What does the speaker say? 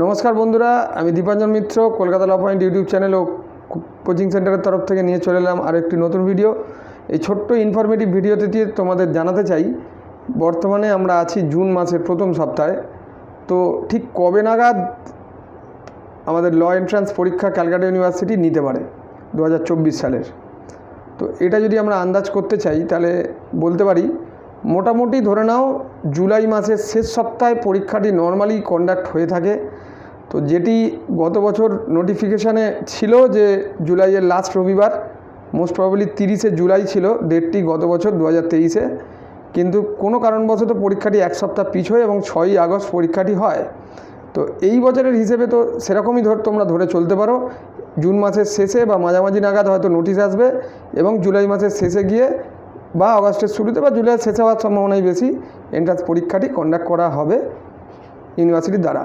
নমস্কার বন্ধুরা, আমি Dipanjan Mitra, Kolkata law point YouTube channel ও কোচিং সেন্টারের তরফ থেকে নিয়ে চলে এলাম আর একটি নতুন ভিডিও। এই ছোট্ট ইনফরমেটিভ ভিডিওতে দিয়ে তোমাদের জানাতে চাই, বর্তমানে আমরা আছি জুন মাসের প্রথম সপ্তাহে। তো ঠিক কবে নাগাদ আমাদের ল এন্ট্রান্স পরীক্ষা ক্যালকাটা ইউনিভার্সিটি নিতে পারে, দু হাজার চব্বিশ সালের? তো এটা যদি আমরা আন্দাজ করতে চাই, তাহলে বলতে পারি মোটামুটি ধরে নাও জুলাই মাসের শেষ সপ্তাহে পরীক্ষাটি নর্মালি কন্ডাক্ট হয়ে থাকে। তো যেটি গত বছর নোটিফিকেশানে ছিল যে জুলাইয়ের লাস্ট রবিবার মোস্ট প্রবাবলি তিরিশে জুলাই ছিল ডেটটি গত বছর দু হাজার তেইশে। কিন্তু কোনো কারণবশত পরীক্ষাটি এক সপ্তাহ পিছোয় এবং ছয়ই আগস্ট পরীক্ষাটি হয়। তো এই বছরের হিসেবে তো সেরকমই ধর তোমরা ধরে চলতে পারো। জুন মাসের শেষে বা মাঝামাঝি নাগাদ হয়তো নোটিশ আসবে এবং জুলাই মাসের শেষে গিয়ে বা আগস্টের শুরুতে বা জুলাইয়ের শেষে হওয়ার সম্ভাবনাই বেশি। এন্ট্রান্স পরীক্ষাটি কন্ডাক্ট করা হবে ইউনিভার্সিটির দ্বারা।